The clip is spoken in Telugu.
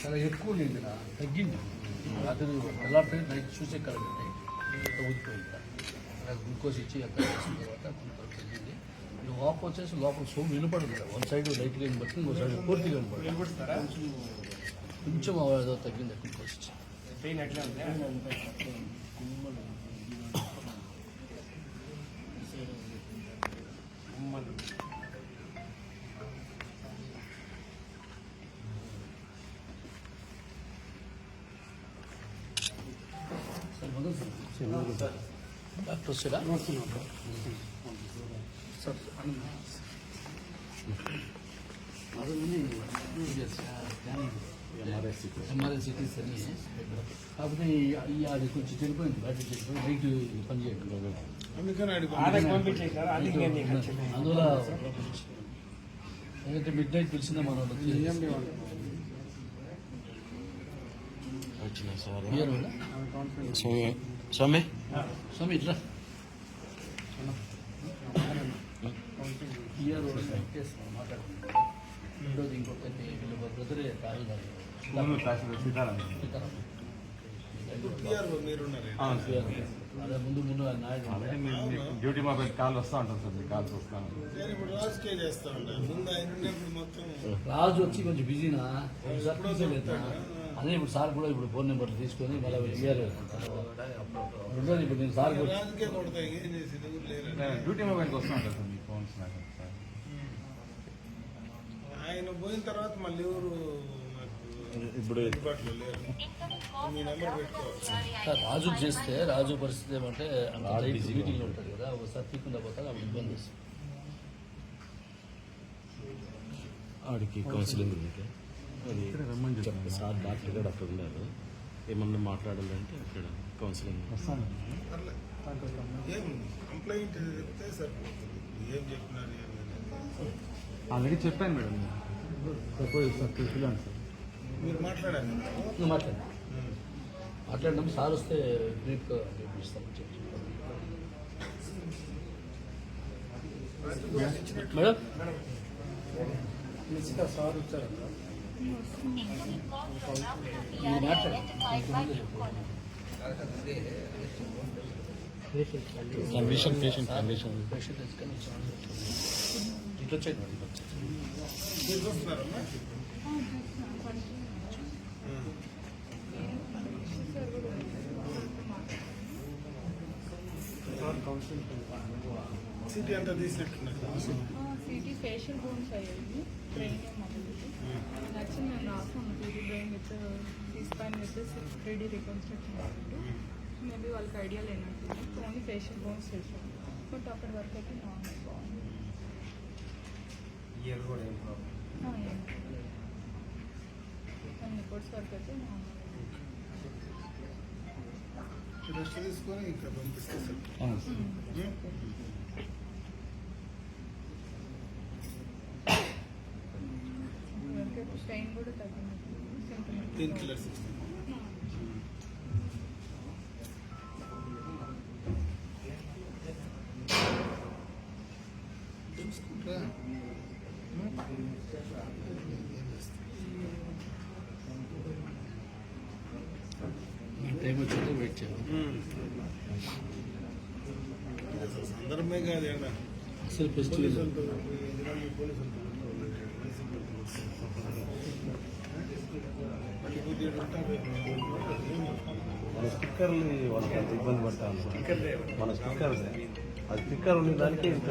చాలా ఎక్కువ లేదు తగ్గింది. రాత్రి తెల్లారి నైట్ చూసే కలగండి ఊదిపోయింది గ్లూకోజ్ ఇచ్చి అక్కడ చేసిన తర్వాత గ్లూకోజ్ తగ్గింది. ఇది వాపు వచ్చేసి లోపల సోము వినపడదు వన్ సైడ్ లైట్గా వినపడుతుంది ఇంకో సైడ్ పూర్తిగా వినపడుతుంది కొంచెం ఏదో తగ్గింది గ్లూకోజ్ ఇచ్చి పెయిన్ ఎట్లా ఉంది ఉమ్మలు. సార్ మొదలు సార్ ఎంఆర్ఐ సిటీస్ అని కాకపోతే అది కొంచెం చెడిపోయింది బయట చెడిపోయి నైట్ పని చేయట్లేదు. అందువల్ల ఎందుకంటే మిడ్ నైట్ పిలిచిందే మన స్వామి స్వామి స్వామి ఇట్లా ఇయర్ రెండోది ఇంకొకటి వీళ్ళ బ్రదరే అదే ముందు ముందు. డ్యూటీ మా కాల్ వస్తూ ఉంటుంది సార్ మీ కాల్స్ వస్తాను నేను ఇప్పుడు లాస్ట్కే చేస్తా ఉన్నా ముందు ఆయన ఉన్నప్పుడు మొత్తం రాజు వచ్చి కొంచెం బిజీనా? అదే ఇప్పుడు సార్ కూడా ఇప్పుడు ఫోన్ నెంబర్లు తీసుకొని మళ్ళీ ఇయర్ రెండోది ఇప్పుడు నేను సార్ డ్యూటీ మొబైల్కి వస్తూ ఉంటుంది సార్ మీ ఫోన్స్ నాకు సార్ ఆయన పోయిన తర్వాత మళ్ళీ ఎవరు నాకు ఇప్పుడు నెంబర్ రాజు చేస్తే రాజు పరిస్థితి ఏమంటే అంత టైట్ మీటింగ్లో ఉంటుంది కదా ఒకసారి తీకుండా పోతారు అప్పుడు ఇబ్బంది వస్తుంది. ఆడికి కౌన్సిలింగ్ ఉంది రమ్మని చెప్ప- సార్ డాక్టర్ గారు అక్కడ ఉన్నారు. ఏమన్నా మాట్లాడాలంటే అక్కడ కౌన్సిలింగ్. కంప్లైంట్ చెప్తే సరిపోతుంది. ఏం చెప్పినారు ఏం లేదు. ఆల్రెడీ చెప్పాను మేడం సపోజ్ సార్ పిల్లలు సార్. మీరు మాట్లాడారు నువ్వు మాట్లాడు. మాట్లాడినప్పుడు సార్ వస్తే బ్రీఫ్గా ఇస్తామని చెప్పి. మేడం? మీరు మాట్లాడండి condition patient condition patient CT అంతా తీసినట్టున్నారు సిటీ ఫేషియల్ బోన్స్ అయ్యాయి. మొదలుది యాక్చువల్ మేము రాసాము three brain with C span with three D reconstruction అన్నట్టు. మేబీ వాళ్ళకి ఐడియా లేనట్టు ఓన్లీ ఫేషియల్ బోన్స్ చేసాము బట్ అప్పటి వరకు అయితే నార్మల్ బాగుంది ఇయర్ కూడా ఏం ప్రాబ్లం రిపోర్ట్స్ వరకు అయితే నార్మల్ రెస్ట్ తీసుకొని ఇక్కడ పంపిస్తే సార్ అవును సార్ వరకు అయితే పెయిన్ కూడా టైం వచ్చిందో వెయిట్ చేయాలి సందర్భమే కాదు అసలు ఫెస్టివల్ పోలీసులతో మన స్టిక్కర్లు వాళ్ళకి అంత ఇబ్బంది పడతాను మన స్టిక్కర్ అది స్టిక్కర్ ఉన్న దానికి ఇంత